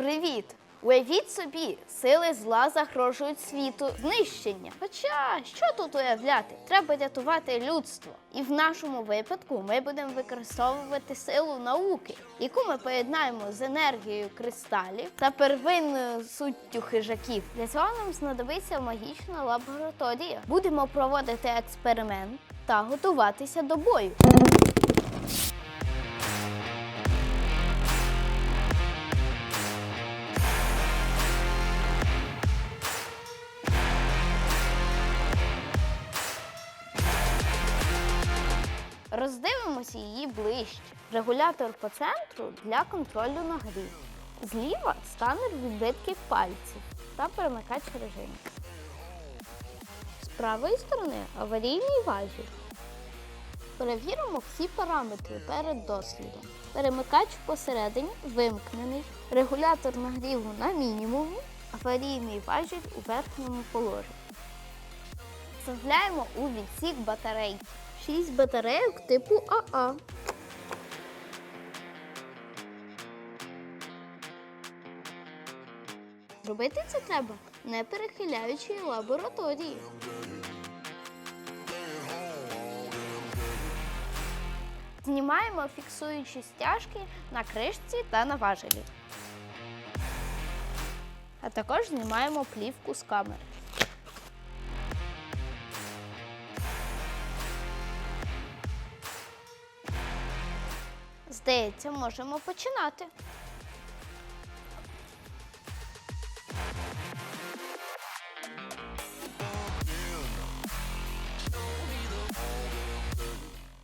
Привіт! Уявіть собі, сили зла загрожують світу знищення. Хоча що тут уявляти? Треба рятувати людство. І в нашому випадку ми будемо використовувати силу науки, яку ми поєднаємо з енергією кристалів та первинною суттю хижаків. Для цього нам знадобиться магічна лабораторія. Будемо проводити експеримент та готуватися до бою. Роздивимося її ближче. Регулятор по центру для контролю нагрів. Зліва сканер відбитків пальців та перемикач режиму. З правої сторони аварійний важіль. Перевіримо всі параметри перед дослідом. Перемикач посередині вимкнений, регулятор нагріву на мінімумі, аварійний важіль у верхньому положенні. Вставляємо у відсік батарей. 6 батарейок типу АА. Робити це треба, не перехиляючи лабораторії. Знімаємо фіксуючі стяжки на кришці та на важелі. А також знімаємо плівку з камери. Здається, можемо починати.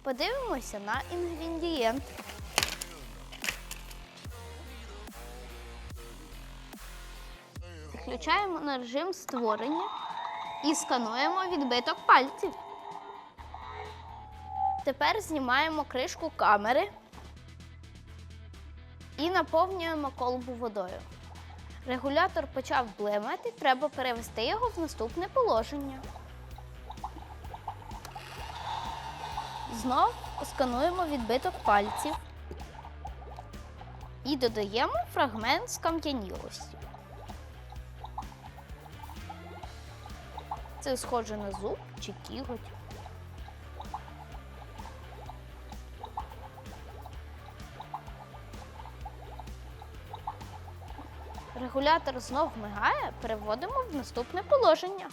Подивимося на інгредієнт. Включаємо на режим створення і скануємо відбиток пальців. Тепер знімаємо кришку камери і наповнюємо колбу водою. Регулятор почав блимати, треба перевести його в наступне положення. Знов скануємо відбиток пальців і додаємо фрагмент скам'янілості. Це схоже на зуб чи кіготь. Регулятор знов мигає, переводимо в наступне положення.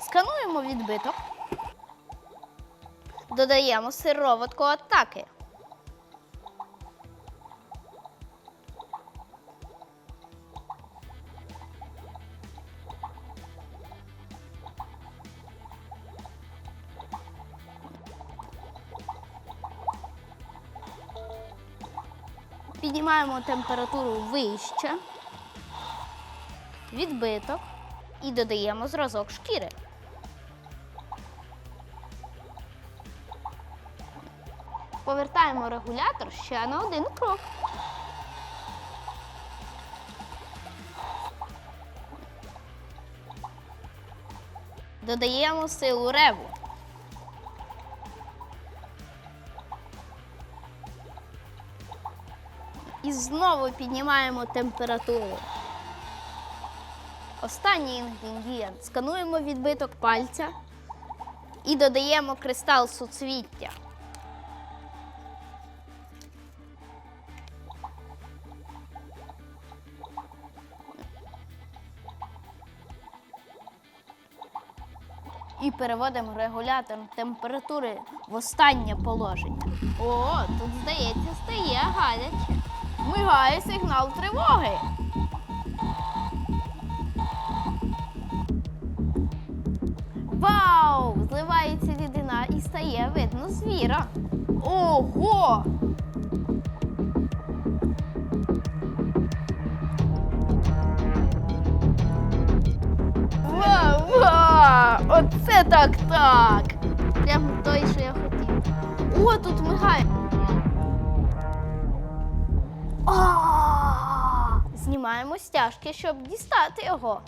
Скануємо відбиток. Додаємо сироватку атаки. Піднімаємо температуру вище, відбиток і додаємо зразок шкіри. Повертаємо регулятор ще на один крок. Додаємо силу реву. І знову піднімаємо температуру. Останній інгредієнт. Скануємо відбиток пальця і додаємо кристал суцвіття. І переводимо регулятор температури в останнє положення. О, тут, здається, стає гаряче. Мигає сигнал тривоги. Вау! Зливається рідина і стає видно звіра. Ого! Ва-ва! Оце так так! Прямо той, що я хотів. О, тут мигає. Знімаємо стяжки, щоб дістати його.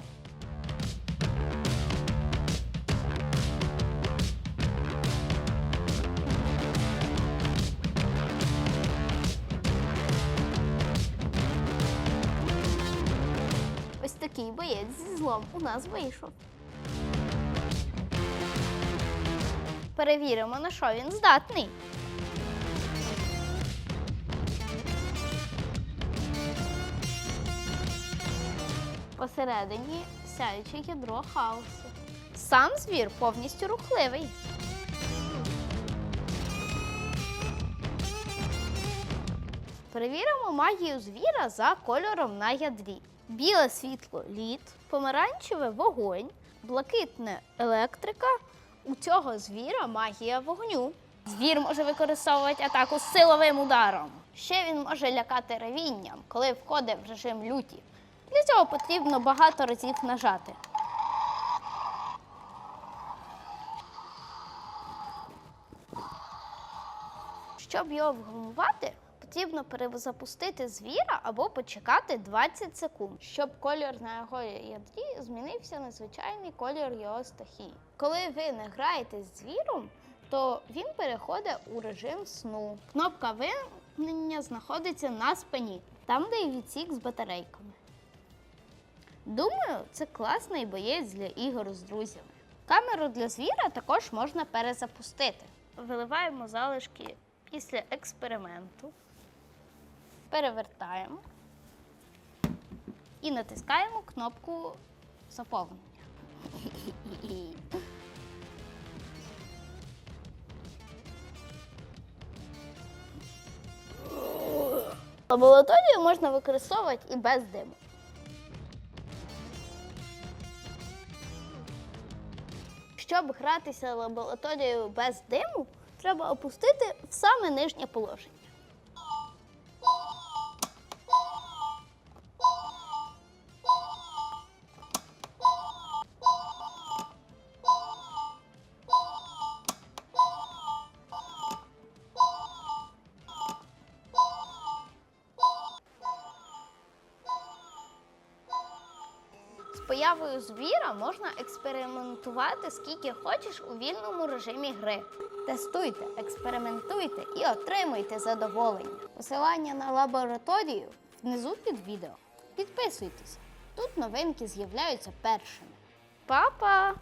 Ось такий боєць зі злом у нас вийшов. Перевіримо, на що він здатний. Посередині сяюче ядро хаосу. Сам звір повністю рухливий. Перевіримо магію звіра за кольором на ядрі. Біле світло лід, помаранчеве вогонь, блакитне електрика. У цього звіра магія вогню. Звір може використовувати атаку силовим ударом. Ще він може лякати ревінням, коли входить в режим люті. Для цього потрібно багато разів нажати. Щоб його вгамувати, потрібно перезапустити звіра або почекати 20 секунд, щоб колір на його ядрі змінився на звичайний колір його стихії. Коли ви не граєте з звіром, то він переходить у режим сну. Кнопка вимкнення знаходиться на спині, там, де є відсік з батарейками. Думаю, це класний боєць для ігор з друзями. Камеру для звіра також можна перезапустити. Виливаємо залишки після експерименту, перевертаємо і натискаємо кнопку заповнення. Лабораторію можна використовувати і без диму. Щоб гратися лабораторією без диму, треба опустити в саме нижнє положення. Появою звіра можна експериментувати скільки хочеш у вільному режимі гри. Тестуйте, експериментуйте і отримуйте задоволення. Посилання на лабораторію внизу під відео. Підписуйтесь. Тут новинки з'являються першими. Па-па!